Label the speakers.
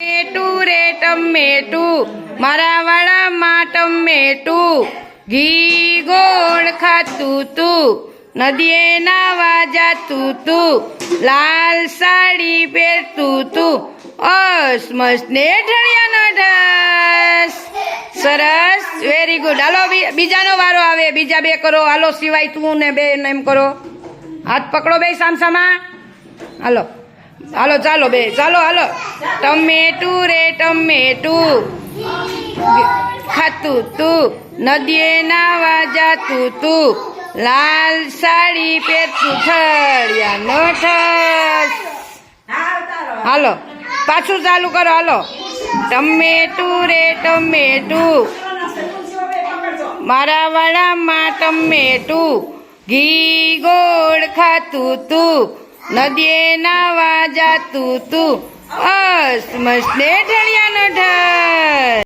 Speaker 1: ટમેટું રે ટમેટું મારા વાળામાં ટમેટું ઘી ગોળ ખાતું તું, નદીએ નાવા જાતું તું, લાલ સાડી પહેરતું તું. અસમસ ને ઢળિયાનો ઢસ. સરસ વેરી ગુડ હાલો બીજાનો વારો આવે. બીજા બે કરો. હાલો, સિવાય તું ને બે એમ કરો. હાથ પકડો બે સામસામાં. હાલો. હાલો, ચાલો બે. ચાલો, હાલો. ટમેટું રે ટમેટું ખાતું તું, નદીએ નાવા જાતું તું. લાલ સાડી પહેરતું થળિયા નો હાલો, પાછું ચાલુ કરો, હાલો. ટમેટું રે ટમેટું મારા વાળામાં ટમેટું ઘી ગોળ ખાતું તું. નદીએ નાવા જાતું તું અસ મસ્તે ઢળિયાનો ઢળ.